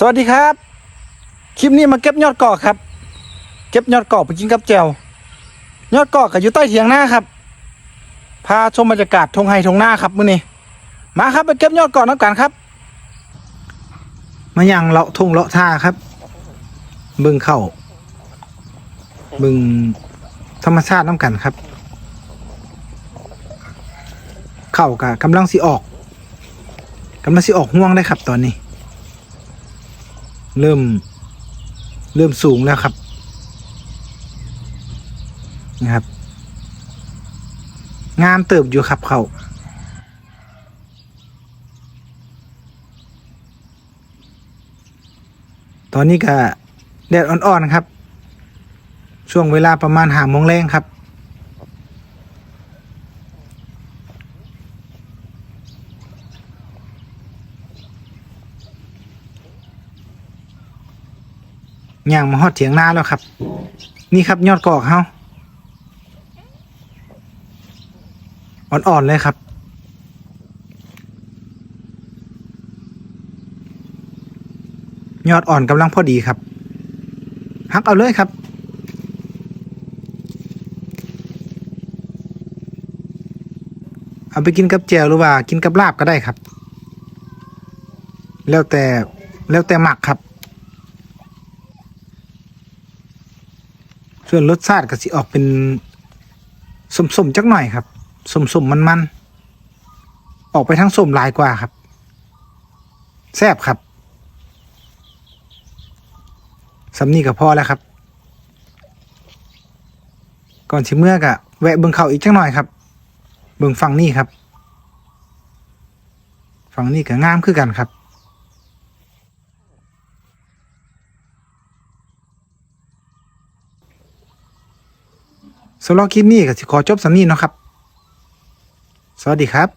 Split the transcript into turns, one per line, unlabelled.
สวัสดีครับ คลิปนี้มาเก็บยอดกอกครับ เก็บยอดกอกไปกินกับแจวยอดกอกก็อยู่ใต้เถียงหน้าครับ พาชมบรรยากาศทงไฮทงหน้าครับมื้อนี้มาครับไปเก็บยอดกอกน้ำกันครับ มาอย่างเลาะทงเลาะท่าครับ บึงเข้าบึงธรรมชาติน้ำกันครับ เข้ากะกำลังสิออกกำลังสิออกห่วงได้ครับตอนนี้ เริ่ม เริ่มสูงแล้วครับ นะครับ งามเติบอยู่ครับเขาตอนนี้ก็แดดอ่อนๆครับ ช่วงเวลาประมาณหาโมงแรงครับ ย่างมาฮอดเถียงนาแล้วครับ นี่ครับยอดกอกเฮาอ่อนๆเลยครับ ยอดอ่อนกำลังพอดีครับหักเอาเลยครับเอาไปกินกับแจวหรือว่า กินกับลาบก็ได้ครับ แล้วแต่แล้วแต่หมักครับ ส่วนรสชาติก็สิออกเป็นสมๆจักหน่อยครับสมๆมันๆออกไปทั้งสมหลายกว่าครับแซ่บครับสำนีก็พอแล้วครับ ก่อนชิเมื่อกะแวะเบิ่งเขาอีกจักหน่อยครับ เบิ่งฝั่งนี้ครับ ฝั่งนี้ก็งามคือกันครับ สำหรับคลิปนี้ก็สิขอจบสำนี้เนาะครับ สวัสดีครับ